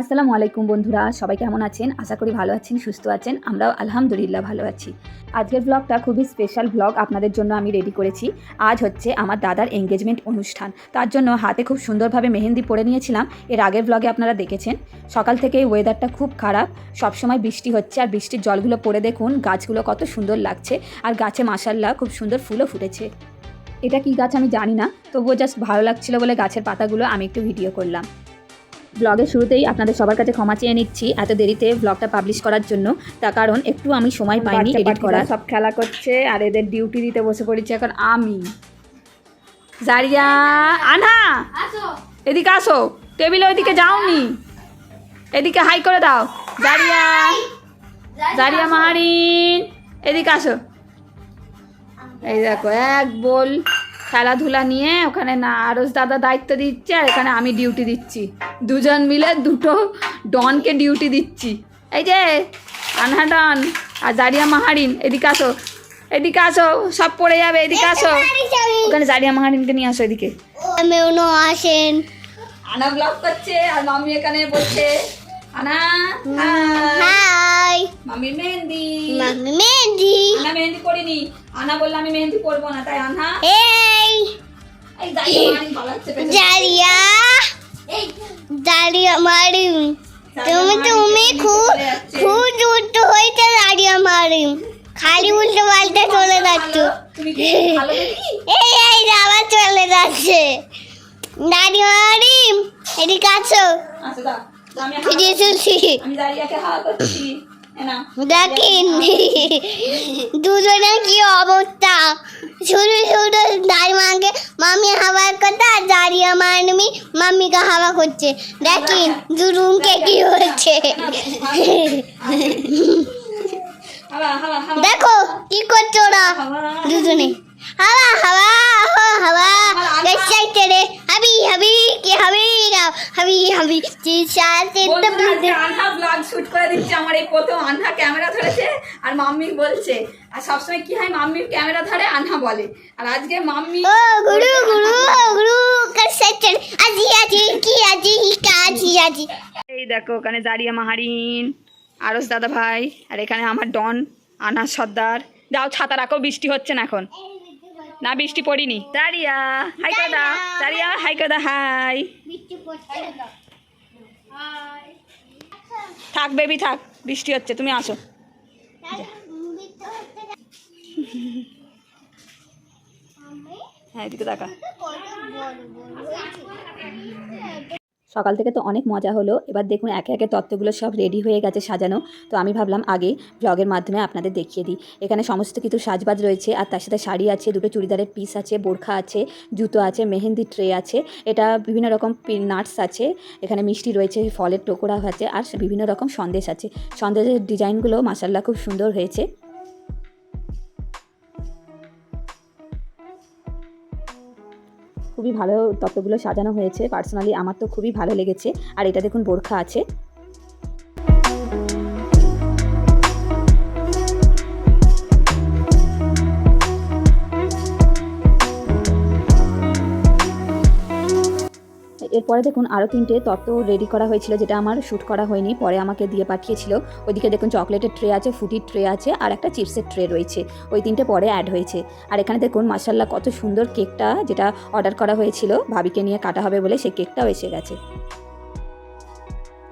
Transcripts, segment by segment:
আসসালামু আলাইকুম বন্ধুরা, সবাই কেমন আছেন? আশা করি ভালো আছেন, সুস্থ আছেন, আমরাও আলহামদুলিল্লাহ ভালো আছি। আজকের ব্লগটা খুবই স্পেশাল ব্লগ আপনাদের জন্য আমি রেডি করেছি। আজ হচ্ছে আমার দাদার এঙ্গেজমেন্ট অনুষ্ঠান। তার জন্য হাতে খুব সুন্দরভাবে মেহেন্দি পরে নিয়েছিলাম। এর আগের ব্লগে আপনারা দেখেছেন। সকাল থেকে ওয়েদারটা খুব খারাপ। সবসময় বৃষ্টি হচ্ছে আর বৃষ্টির জলগুলো পড়ে দেখুন, গাছগুলো কত সুন্দর লাগছে। আর গাছে মাসাল্লাহ খুব সুন্দর ফুলও ফুটেছে। এটা কি গাছ আমি জানি না, তবুও জাস্ট ভালো লাগছিল বলে গাছের পাতাগুলো আমি একটু ভিডিও করলাম। ব্লগের শুরুতেই আপনাদের সবার কাছে ক্ষমা চেয়ে নিচ্ছি এত দেরিতে ব্লগটা পাবলিশ করার জন্য। তার কারণ একটু আমি সময় পাইনি এডিট করার। সব খেলা করছে আর এদের ডিউটি দিতে বসে পড়েছি এখন আমি। জারিয়া আনা এদিকে আসো। টেবিলে ওইদিকে যাওনি। এদিকে হাই করে দাও। জারিয়া জারিয়া মাহারিন এদিকে আসো। এই দেখো এক বল খেলাধুলা নিয়ে ওখানে না আরস দাদা দায়িত্ব দিচ্ছে আর এখানে আমি ডিউটি দিচ্ছি। দুজন মিলে দুটো ডনকে ডিউটি দিচ্ছি। এই যে আনহা ডন আর জারিয়া মাহারিন এদিকে আসো এদিকে আসো সব পড়ে যাবে এদিকে আসো। ওখানে জারিয়া মাহারিনকে নিয়ে আসো এদিকে। আসেন। আনা ব্লগ করছে আর মাম্মি এখানে বলছে আনা হাই মাম্মির মেহেন্দি মাম্মি মেহেন্দি আনা মেহেন্দি করিনি আনা বললে আমি মেহেন্দি করব না তাই আনা এই এই জারিয়া মাহারিন পালাচ্ছে পেছনে। জারিয়া জারিয়া মারিম তুমি তুমি খুব খুব দ্রুত হয়েছে জারিয়া মারিম খালি উল্টো পাল্টে চলে যাচ্ছ। এই এই আবার চলে যাচ্ছে। জারিয়া মারিম এদিকে আছো? আচ্ছা দেখেন। দুজনের কি অবস্থা? শুধু দাঁড়িয়ে মামি হাওয়া করতে? আর দাঁড়িয়ে মানমি হাওয়া করছে। দেখেন দুরুমকে কি হচ্ছে? দেখো কি করছে ওরা? দুজনে। হাওয়া হাওয়া হাওয়া। হাওয়া চাইতে রে হাবি হাবি কি হাবি হাবি হাবি। চিসাতে আনহা ব্লগ শুট করে দিচ্ছে। আমার এই প্রথম আনহা ক্যামেরা ধরেছে আর মাম্মি বলছে। আর সবসময় কি হয় মাম্মির ক্যামেরা ধরে আনহা বলে। আর আজকে মাম্মি ও গুরু গুরু গুরু আজি আজি কি আজি কাজি আজি এই দেখো ওখানে জারিয়া মাহারিন আরস দাদা ভাই আর এখানে আমার ডন আনা সর্দার। যাও ছাতা রাখো বৃষ্টি হচ্ছে না এখন। না বৃষ্টি পড়িনি। দাঁড়িয়া। হাই কদা। দাঁড়িয়া। হাই কদা হাই থাক বেবি থাক। বৃষ্টি হচ্ছে তুমি আসো। হ্যাঁ এদিকে দেখা সকাল থেকে তো অনেক মজা হলো। এবার দেখুন, একে একে তত্ত্বগুলো সব রেডি হয়ে গেছে সাজানো। তো আমি ভাবলাম আগে ব্লগের মাধ্যমে আপনাদের দেখিয়ে দিই। এখানে সমস্ত কিছু সাজবাজ রয়েছে আর তার সাথে শাড়ি আছে, দুটো চুড়িদারের পিস আছে, বোরখা আছে, জুতো আছে, মেহেন্দি ট্রে আছে। এটা বিভিন্ন রকম নাটস আছে। এখানে মিষ্টি রয়েছে, ফলের টোকরা আছে আর বিভিন্ন রকম সন্দেশ আছে। সন্দেশের ডিজাইনগুলো মাসাল্লাহ খুব সুন্দর হয়েছে। খুবই ভালো তত্ত্বগুলো সাজানো হয়েছে। পার্সোনালি আমার তো খুবই ভালো লেগেছে। আর এটা দেখুন, বোরখা আছে। এরপরে দেখুন আরও তিনটে তত্ত্ব রেডি করা হয়েছিল যেটা আমার শ্যুট করা হয়নি। পরে আমাকে দিয়ে পাঠিয়েছিল। ওইদিকে দেখুন চকলেটের ট্রে আছে ফুটির ট্রে আছে, আর একটা চিপসের ট্রে রয়েছে। ওই তিনটে পরে অ্যাড হয়েছে। আর এখানে দেখুন মাসাল্লাহ কত সুন্দর কেকটা যেটা অর্ডার করা হয়েছিল, ভাবিকে নিয়ে কাটা হবে বলে সেই কেকটাও এসে গেছে।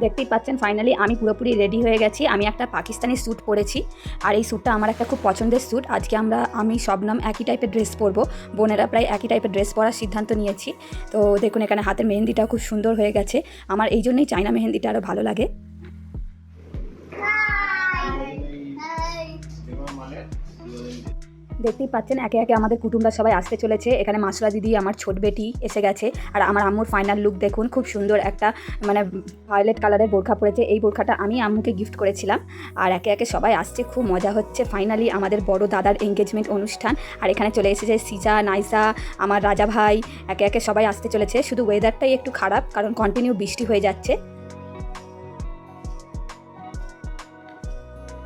দেখতেই পাচ্ছেন ফাইনালি আমি পুরোপুরি রেডি হয়ে গেছি। আমি একটা পাকিস্তানি স্যুট পরেছি। আর এই স্যুটটা আমার একটা খুব পছন্দের স্যুট আজকে আমরা, আমি সব নাম একই টাইপের ড্রেস পরবো। বোনেরা প্রায় একই টাইপের ড্রেস পরার সিদ্ধান্ত নিয়েছি। তো দেখুন, এখানে হাতের মেহেন্দিটাও খুব সুন্দর হয়ে গেছে। আমার এই জন্যই চায়না মেহেন্দিটা আরও ভালো লাগে। দেখতেই পাচ্ছেন, একে একে আমাদের কুটুমরা সবাই আসতে চলেছে। এখানে মাসুরা দিদি, আমার ছোট বেটি এসে গেছে। আর আমার আম্মুর ফাইনাল লুক দেখুন, খুব সুন্দর একটা মানে ভায়োলেট কালারের বোরখা পরেছে। এই বোরখাটা আমি আম্মুকে গিফট করেছিলাম। আর একে একে সবাই আসছে, খুব মজা হচ্ছে। ফাইনালি আমাদের বড় দাদার এঙ্গেজমেন্ট অনুষ্ঠান। আর এখানে চলে এসেছে সিজা, নাইসা, আমার রাজা ভাই, একে একে সবাই আসতে চলেছে। শুধু ওয়েদারটাই একটু খারাপ, কারণ কন্টিনিউ বৃষ্টি হয়ে যাচ্ছে।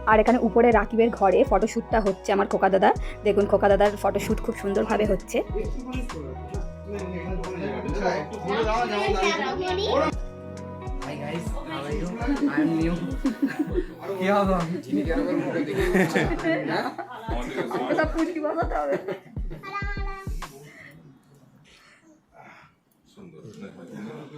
আর এখানে উপরে রাকিবের ঘরে ফটোশ্যুটটা হচ্ছে আমার খোকা দাদা। দেখুন খোকা দাদার ফটোশ্যুট খুব সুন্দরভাবে হচ্ছে?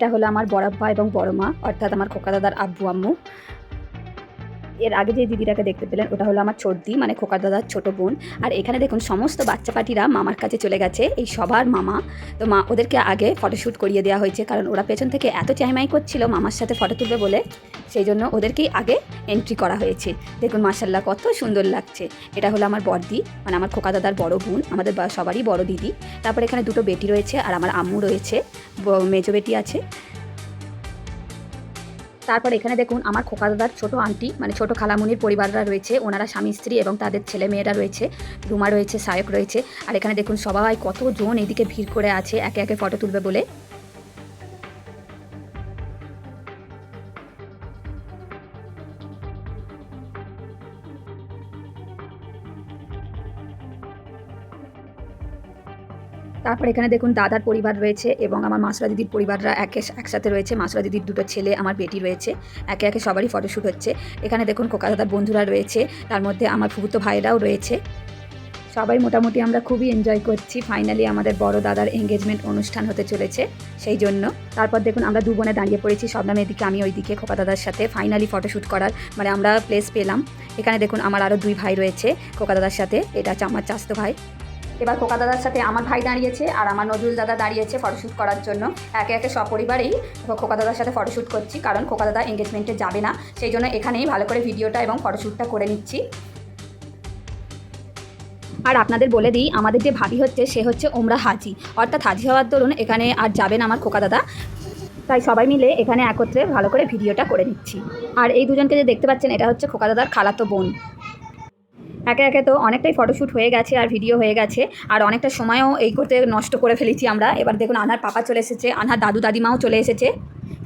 এটা হলো আমার বড়াপ্পা এবং বড় মা অর্থাৎ আমার খোকা দাদার আব্বু আম্মু। এর আগে যে দিদিটাকে দেখতে পেলেন, ওটা হলো আমার ছোটদি মানে খোকা দাদার ছোট বোন। আর এখানে দেখুন, সমস্ত বাচ্চা পাটিরা মামার কাছে চলে গেছে, এই সবার মামা। তো মা, ওদেরকে আগে ফটোশ্যুট করিয়ে দেওয়া হয়েছে, কারণ ওরা পেছন থেকে এত চাইমাই করছিল মামার সাথে ফটো তুলবে বলে, সেই জন্য ওদেরকেই আগে এন্ট্রি করা হয়েছে। দেখুন মাসাল্লাহ কত সুন্দর লাগছে। এটা হলো আমার বড়দি মানে আমার খোকা দাদার বড় বোন, আমাদের সবারই বড় দিদি। তারপর এখানে দুটো বেটি রয়েছে, আর আমার আম্মু রয়েছে মেজো বেটি আছে। তারপর এখানে দেখুন আমার খোকা দাদার ছোটো আন্টি মানে ছোটো খালামুনির পরিবাররা রয়েছে। ওনারা স্বামী, স্ত্রী এবং তাদের ছেলে মেয়েরা রয়েছে। রুমা রয়েছে, সায়ক রয়েছে। আর এখানে দেখুন সবাই কতজন এদিকে ভিড় করে আছে, একে একে ফটো তুলবে বলে। তারপর এখানে দেখুন দাদার পরিবার রয়েছে এবং আমার মাসরা দিদির পরিবাররা একে একসাথে রয়েছে। মাসরা দিদির দুটো ছেলে, আমার বেটি রয়েছে। একে একে সবারই ফটোশ্যুট হচ্ছে। এখানে দেখুন কোকা দাদার বন্ধুরা রয়েছে। তার মধ্যে আমার ফুফুতো ভাইরাও রয়েছে। সবাই মোটামুটি আমরা খুবই এনজয় করছি। ফাইনালি আমাদের বড় দাদার এঙ্গেজমেন্ট অনুষ্ঠান হতে চলেছে সেই জন্য। তারপর দেখুন আমরা দু বোনে দাঁড়িয়ে পড়েছি। শবনাম এদিকে আমি ওইদিকে, খোকা দাদার সাথে ফাইনালি ফটোশ্যুট করার মানে আমরা প্লেস পেলাম। এখানে দেখুন আমার আরও দুই ভাই রয়েছে খোকা দাদার সাথে। এটা হচ্ছে আমার চাস্তো ভাই। এবার খোকা দাদার সাথে আমার ভাই দাঁড়িয়েছে আর আমার নজরুল দাদা দাঁড়িয়েছে ফটোশ্যুট করার জন্য। একে একে সপরিবারেই খোকা দাদার সাথে ফটোশ্যুট করছি, কারণ খোকা দাদা এঙ্গেজমেন্টে যাবে না। সেই জন্য এখানেই ভালো করে ভিডিওটা এবং ফটোশ্যুটটা করে নিচ্ছি। আর আপনাদের বলে দিই, আমাদের যে ভাবি হচ্ছে, সে হচ্ছে ওমরা হাজি। অর্থাৎ হাজি হওয়ার দরুন এখানে আর যাবেন আমার খোকা দাদা তাই সবাই মিলে এখানে একত্রে ভালো করে ভিডিওটা করে নিচ্ছি। আর এই দুজনকে যে দেখতে পাচ্ছেন, এটা হচ্ছে খোকা দাদার খালাতো বোন। একে একে তো অনেকটাই ফটোশ্যুট হয়ে গেছে আর ভিডিও হয়ে গেছে। আর অনেকটা সময়ও এই করতে নষ্ট করে ফেলেছি আমরা। এবার দেখুন আনহার পাপা চলে এসেছে আনহার দাদু দাদিমাও চলে এসেছে।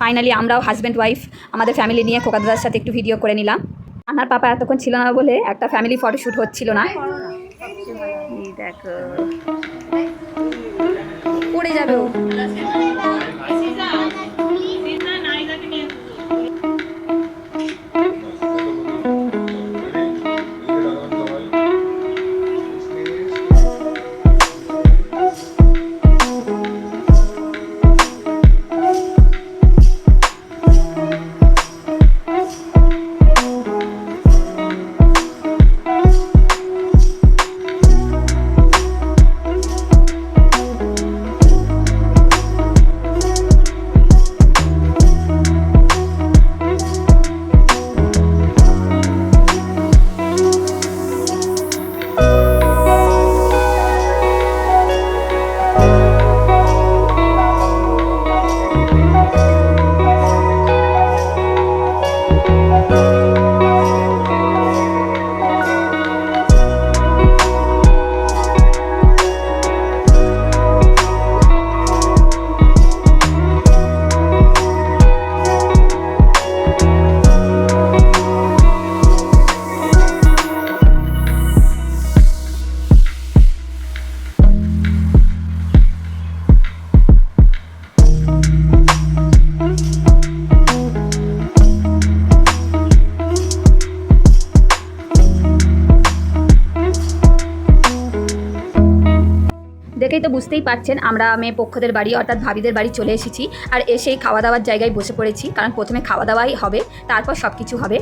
ফাইনালি আমরাও হাজব্যান্ড ওয়াইফ আমাদের ফ্যামিলি নিয়ে খোকা দাদার সাথে একটু ভিডিও করে নিলাম। আনহার পাপা এতক্ষণ ছিল না বলে একটা ফ্যামিলি ফটোশ্যুট হচ্ছিল না। দেখো। পড়ে যাবে ও। দেখেই তো বুঝতেই পারছেন, আমরা মেয়ে পক্ষদের বাড়ি অর্থাৎ ভাবিদের বাড়ি চলে এসেছি আর এসেই খাওয়া দাওয়ার জায়গায় বসে পড়েছি, কারণ প্রথমে খাওয়া দাওয়াই হবে, তারপর সব কিছু হবে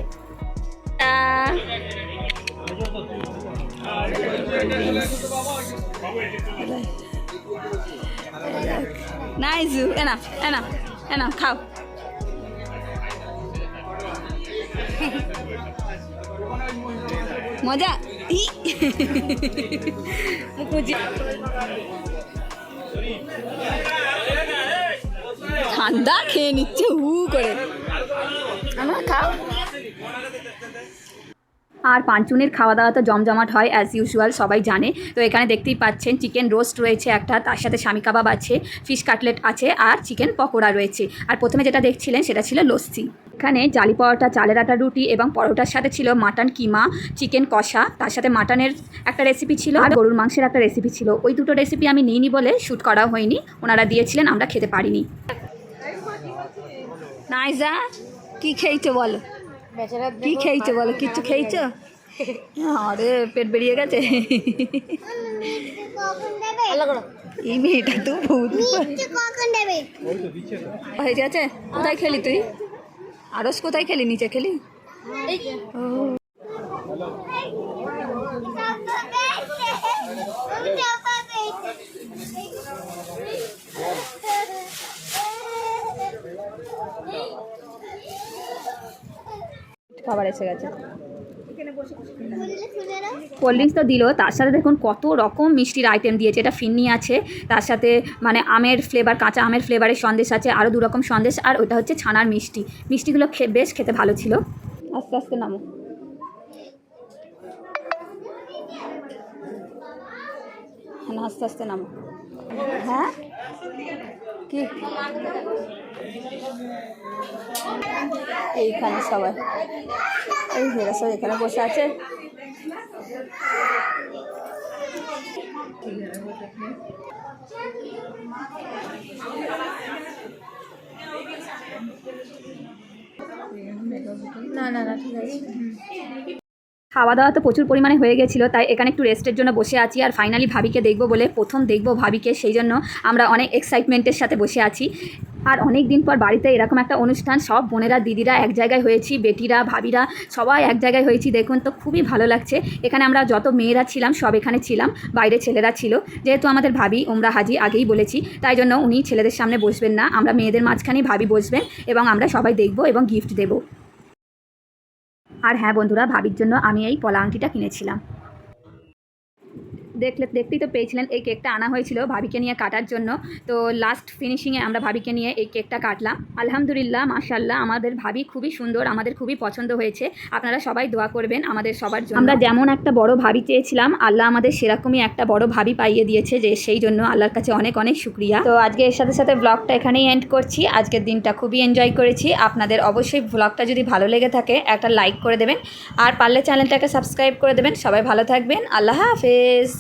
নাইজু এনা এনা এনা খাও মজা ই ঠান্ডা খেয়ে নিচ্ছে হু করে। আমরা খাও। আর পাঁচজনের খাওয়া দাওয়া তো জমজমাট হয় অ্যাজ ইউজুয়াল সবাই জানে। তো এখানে দেখতেই পাচ্ছেন চিকেন রোস্ট রয়েছে একটা, তার সাথে স্বামী কাবাব আছে ফিশ কাটলেট আছে, আর চিকেন পকোড়া রয়েছে। আর প্রথমে যেটা দেখছিলেন, সেটা ছিল লস্যি। এখানে জালি পরোটা, চালের আটা, রুটি এবং পরোটার সাথে ছিল মাটন, কিমা চিকেন কষা। তার সাথে মাটনের একটা রেসিপি ছিল, আর গরুর মাংসের একটা রেসিপি ছিল। ওই দুটো রেসিপি আমি নিইনি বলে শ্যুট করা হয়নি, ওনারা দিয়েছিলেন, আমরা খেতে পারিনি। নাইজা, কি খেয়েছো বলো? কি খেয়েছো বলো কিচ্ছু খেয়েছো? আরে পেট বেরিয়ে গেছে। এই মেয়েটা তো ভূত। হয়ে গেছে। কোথায় খেলি তুই? আরস কোথায় খেলি? নিচে খেলি? ও। খাবার এসে গেছে। কোল্ড ড্রিঙ্কস তো দিল তার সাথে দেখুন কত রকম মিষ্টির আইটেম দিয়েছে এটা ফিন্নি আছে তার সাথে মানে আমের ফ্লেভার কাঁচা আমের ফ্লেভারের সন্দেশ আছে আরও দু রকম সন্দেশ আর ওটা হচ্ছে ছানার মিষ্টি। মিষ্টিগুলো খে বেশ খেতে ভালো ছিল। আস্তে আস্তে নামো। না আস্তে আস্তে নামো। হ্যাঁ? কি? এইখানে সবাই। এই হেরা সব এখানে বসে আছে। না না না ঠিক আছে। খাওয়া দাওয়া তো প্রচুর পরিমাণে হয়ে গেছিল, তাই এখানে একটু রেস্টের জন্য বসে আছি আর ফাইনালি ভাবিকে দেখব বলে, প্রথম দেখব ভাবিকে, সেই জন্য আমরা অনেক এক্সাইটমেন্টের সাথে বসে আছি। আর অনেক দিন পর বাড়িতে এরকম একটা অনুষ্ঠান, সব বোনেরা, দিদিরা এক জায়গায় হয়েছি, বেটিরা, ভাবিরা, সবাই এক জায়গায় হয়েছি, দেখুন তো খুবই ভালো লাগছে। এখানে আমরা যত মেয়েরা ছিলাম, সব এখানে ছিলাম, বাইরে ছেলেরা ছিল। যেহেতু আমাদের ভাবি ওমরা হাজি, আগেই বলেছি, তাই জন্য উনি ছেলেদের সামনে বসবেন না। আমরা মেয়েদের মাঝখানেই ভাবি বসবেন এবং আমরা সবাই দেখব এবং গিফট দেবো। আর হ্যাঁ বন্ধুরা ভাবির জন্য আমি এই পলা আংটিটা কিনেছিলাম। দেখলে, দেখতেই তো পেয়েছিলেন এই কেকটা আনা হয়েছিল ভাবিকে নিয়ে কাটার জন্য। তো লাস্ট ফিনিশিংয়ে আমরা ভাবিকে নিয়ে এই কেকটা কাটলাম। আলহামদুলিল্লাহ মাশাল্লাহ আমাদের ভাবি খুবই সুন্দর, আমাদের খুবই পছন্দ হয়েছে। আপনারা সবাই দোয়া করবেন আমাদের সবার জন্য। আমরা যেমন একটা বড় ভাবি চেয়েছিলাম, আল্লাহ আমাদের সেরকমই একটা বড় ভাবি পাইয়ে দিয়েছে যে সেই জন্য আল্লাহর কাছে অনেক অনেক শুক্রিয়া। তো আজকে এর সাথে সাথে ব্লগটা এখানেই এন্ড করছি। আজকের দিনটা খুবই এনজয় করেছি। আপনাদের অবশ্যই ব্লগটা যদি ভালো লেগে থাকে, একটা লাইক করে দেবেন। আর পারলে চ্যানেলটাকে সাবস্ক্রাইব করে দেবেন। সবাই ভালো থাকবেন। আল্লাহ হাফেজ।